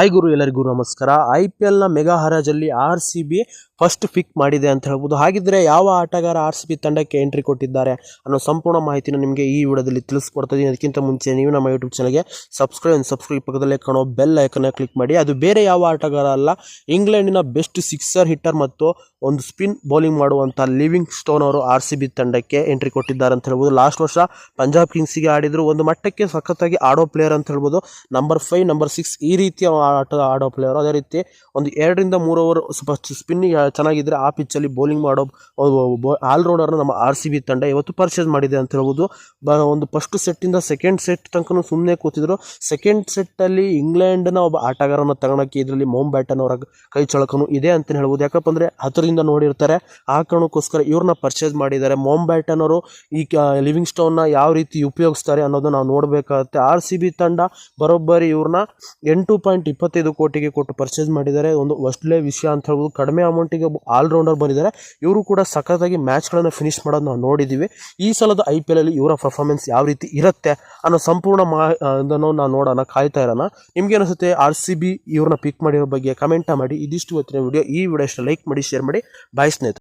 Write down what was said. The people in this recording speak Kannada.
ಹಾಯ್ ಗುರು, ಎಲ್ಲರಿಗೂ ನಮಸ್ಕಾರ. ಐ ಪಿ ಎಲ್ನ mega ಹರಾಜಲ್ಲಿ R C B first pick ಮಾಡಿದೆ ಅಂತ ಹೇಳ್ಬೋದು. ಹಾಗಿದ್ರೆ ಯಾವ ಆಟಗಾರ ಆರ್ ಸಿ ಬಿ ತಂಡಕ್ಕೆ ಎಂಟ್ರಿ ಕೊಟ್ಟಿದ್ದಾರೆ ಅನ್ನೋ ಸಂಪೂರ್ಣ ಮಾಹಿತಿನ ನಿಮಗೆ ಈ ವಿಡಿಯೋದಲ್ಲಿ ತಿಳಿಸ್ಕೊಡ್ತಾ ಇದೀನಿ ಅದಕ್ಕಿಂತ ಮುಂಚೆ ನೀವು ನಮ್ಮ ಯೂಟ್ಯೂಬ್ ಚಾನಲ್ಗೆ ಸಬ್ಸ್ಕ್ರೈಬ್ ಸಬ್ಸ್ಕ್ರೈಬ್ ಪಕ್ಕದಲ್ಲೇ ಕಾಣೋ ಬೆಲ್ ಐಕನ್ನ ಕ್ಲಿಕ್ ಮಾಡಿ. ಅದು ಬೇರೆ ಯಾವ ಆಟಗಾರ ಅಲ್ಲ, ಇಂಗ್ಲೆಂಡಿನ ಬೆಸ್ಟ್ ಸಿಕ್ಸರ್ ಹಿಟ್ಟರ್ ಮತ್ತು ಒಂದು ಸ್ಪಿನ್ ಬೌಲಿಂಗ್ ಮಾಡುವಂಥ ಲಿವಿಂಗ್ ಸ್ಟೋನ್ ಅವರು ಆರ್ ಸಿ ಬಿ ತಂಡಕ್ಕೆ ಎಂಟ್ರಿ ಕೊಟ್ಟಿದ್ದಾರೆ ಅಂತ ಹೇಳ್ಬೋದು. ಲಾಸ್ಟ್ ವರ್ಷ ಪಂಜಾಬ್ ಕಿಂಗ್ಸಿಗೆ ಆಡಿದ್ರು. ಒಂದು ಮಟ್ಟಕ್ಕೆ ಸಖತ್ತಾಗಿ ಆಡೋ ಪ್ಲೇಯರ್ ಅಂತ ಹೇಳ್ಬೋದು. ನಂಬರ್ ಫೈವ್, ನಂಬರ್ ಸಿಕ್ಸ್ ಈ ರೀತಿಯ ಆಟ ಆಡೋ ಪ್ಲೇಯರು ಅದೇ ರೀತಿ ಒಂದು ಎರಡರಿಂದ ಮೂರು ಓವರ್ ಸ್ವಲ್ಪ ಸ್ಪಿನ್ನಿಂಗ್ ಚೆನ್ನಾಗಿದ್ದರೆ ಆ ಪಿಚ್ಚಲ್ಲಿ ಬೌಲಿಂಗ್ ಮಾಡೋ ಆಲ್ರೌಂಡರ್ನ ನಮ್ಮ ಆರ್ ಸಿ ಬಿ ತಂಡ ಇವತ್ತು ಪರ್ಚೇಸ್ ಮಾಡಿದೆ ಅಂತ ಹೇಳ್ಬೋದು. ಬ, ಒಂದು ಫಸ್ಟ್ ಸೆಟ್ಟಿಂದ ಸೆಕೆಂಡ್ ಸೆಟ್ ತನಕ ಸುಮ್ಮನೆ ಕೂತಿದ್ರು. ಸೆಕೆಂಡ್ ಸೆಟ್ಟಲ್ಲಿ ಇಂಗ್ಲೆಂಡ್ನ ಒಬ್ಬ ಆಟಗಾರನ ತಗೊಳಕ್ಕೆ ಇದರಲ್ಲಿ ಮೋಮ್ ಬ್ಯಾಟನ್ ಅವರ ಕೈ ಚಳಕನು ಇದೆ ಅಂತ ಹೇಳ್ಬೋದು. ಯಾಕಪ್ಪ ಅಂದರೆ ಹತ್ತರಿಂದ ನೋಡಿರ್ತಾರೆ. ಆ ಕಾರಣಕ್ಕೋಸ್ಕರ ಇವ್ರನ್ನ ಪರ್ಚೇಸ್ ಮಾಡಿದ್ದಾರೆ. ಮೋಮ್ ಬ್ಯಾಟನ್ ಅವರು ಈ ಲಿವಿಂಗ್ ಸ್ಟೋನ್ನ ಯಾವ ರೀತಿ ಉಪಯೋಗಿಸ್ತಾರೆ ಅನ್ನೋದನ್ನ ನಾವು ನೋಡಬೇಕಾಗುತ್ತೆ. ಆರ್ ಸಿ ಬಿ ತಂಡ ಬರೋಬ್ಬರಿ ಇವ್ರನ್ನ ಎಂಟು ಪಾಯಿಂಟ್ ಇಪ್ಪತ್ತೈದು ಕೋಟಿಗೆ ಕೊಟ್ಟು ಪರ್ಚೇಸ್ ಮಾಡಿದ್ದಾರೆ. ಒಂದು ಒಳ್ಳೆ ವಿಷಯ ಅಂತ ಹೇಳ್ಬೋದು. ಕಡಿಮೆ ಅಮೌಂಟಿಗೆ ಆಲ್ರೌಂಡರ್ ಬಂದಿದ್ದಾರೆ. ಇವರು ಕೂಡ ಸಖತ್ತಾಗಿ ಮ್ಯಾಚ್ಗಳನ್ನು ಫಿನಿಶ್ ಮಾಡೋದು ನಾವು ನೋಡಿದ್ದೀವಿ ಈ ಸಲದ ಐ ಪಿ ಎಲ್ ಇವರ ಪರ್ಫಾರ್ಮೆನ್ಸ್ ಯಾವ ರೀತಿ ಇರುತ್ತೆ ಅನ್ನೋ ಸಂಪೂರ್ಣ ಮಾ ಇದನ್ನು ನಾವು ನೋಡೋಣ, ಕಾಯ್ತಾ ಇರೋಣ. ನಿಮ್ಗೆ ಅನಿಸುತ್ತೆ ಆರ್ ಸಿ ಬಿ ಇವ್ರನ್ನ ಪಿಕ್ ಮಾಡಿರೋ ಬಗ್ಗೆ ಕಮೆಂಟ ಮಾಡಿ. ಇದಿಷ್ಟು ಇವತ್ತಿನ ವಿಡಿಯೋ ಈ ವಿಡಿಯೋ ಇಷ್ಟ ಲೈಕ್ ಮಾಡಿ ಶೇರ್ ಮಾಡಿ. ಬಾಯ್ ಸ್ನೇಹಿತರೆ.